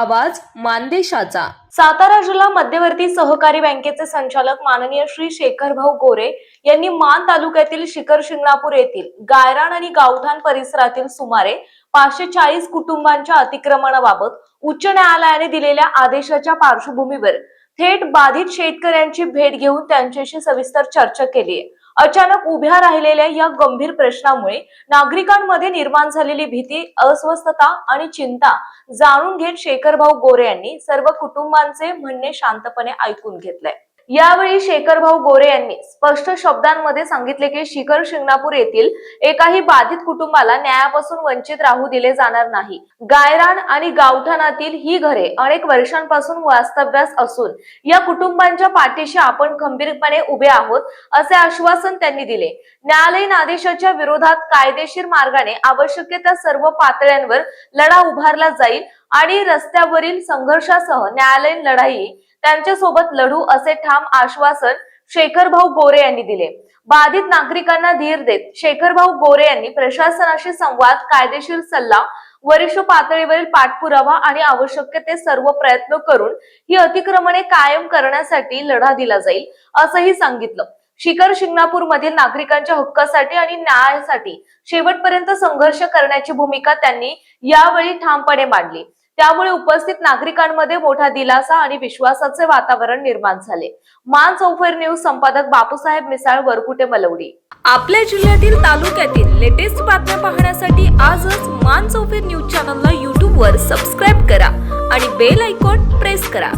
आवाज मानदेशाचा. सातारा जिल्हा मध्यवर्ती सहकारी बँकेचे संचालक माननीय श्री शेखरभाऊ गोरे यांनी मान तालुक्यातील शिखर शिंगणापूर येथील गायरान आणि गावठाण परिसरातील सुमारे पाचशे चाळीस कुटुंबांच्या अतिक्रमणाबाबत उच्च न्यायालयाने दिलेल्या आदेशाच्या पार्श्वभूमीवर थेट बाधित शेतकऱ्यांची भेट घेऊन त्यांच्याशी सविस्तर चर्चा केली आहे. अचानक उभ्या राहिलेल्या या गंभीर प्रश्नामुळे नागरिकांमध्ये निर्माण झालेली भीती अस्वस्थता आणि चिंता जाणून घेत शेखरभाऊ गोरे यांनी सर्व कुटुंबांचे म्हणणे शांतपणे ऐकून घेतलंय. यावेळी शेखरभाऊ गोरे यांनी स्पष्ट शब्दांमध्ये सांगितले की शिखर शिंगणापूर येथील एकाही बाधित कुटुंबाला न्यायापासून वंचित राहू दिले जाणार नाही. गायरान आणि गावठाणातील ही घरे अनेक वर्षांपासून वास्तव्यास असून या कुटुंबांच्या पाठीशी आपण खंबीरपणे उभे आहोत असे आश्वासन त्यांनी दिले. न्यायालयीन आदेशाच्या विरोधात कायदेशीर मार्गाने आवश्यक त्या सर्व पातळ्यांवर लढा उभारला जाईल आणि रस्त्यावरील संघर्षासह न्यायालयीन लढाई त्यांच्यासोबत लढू असे ठाम आश्वासन शेखरभाऊ गोरे यांनी दिले. बाधित नागरिकांना धीर देत शेखरभाऊ गोरे यांनी प्रशासनाशी संवाद कायदेशीर सल्ला वरिष्ठ पातळीवरील पाठपुरावा आणि आवश्यक ते सर्व प्रयत्न करून ही अतिक्रमणे कायम करण्यासाठी लढा दिला जाईल असंही सांगितलं. शिखर शिंगणापूर मधील नागरिकांच्या हक्कासाठी आणि न्यायासाठी शेवटपर्यंत संघर्ष करण्याची भूमिका त्यांनी यावेळी ठामपणे मांडली. त्यामुळे उपस्थित नागरिकांमध्ये मोठा दिलासा आणि विश्वासाचे वातावरण निर्माण झाले. मान चौफेर न्यूज संपादक बापूसाहेब मिसाळ वरकुटे मलवडी. आपल्या जिल्ह्यातील तालुक्यातील लेटेस्ट बातम्या पाहण्यासाठी आजच मान चौफेर न्यूज चॅनलला युट्यूब वर सबस्क्राईब करा आणि बेल आयकॉन प्रेस करा.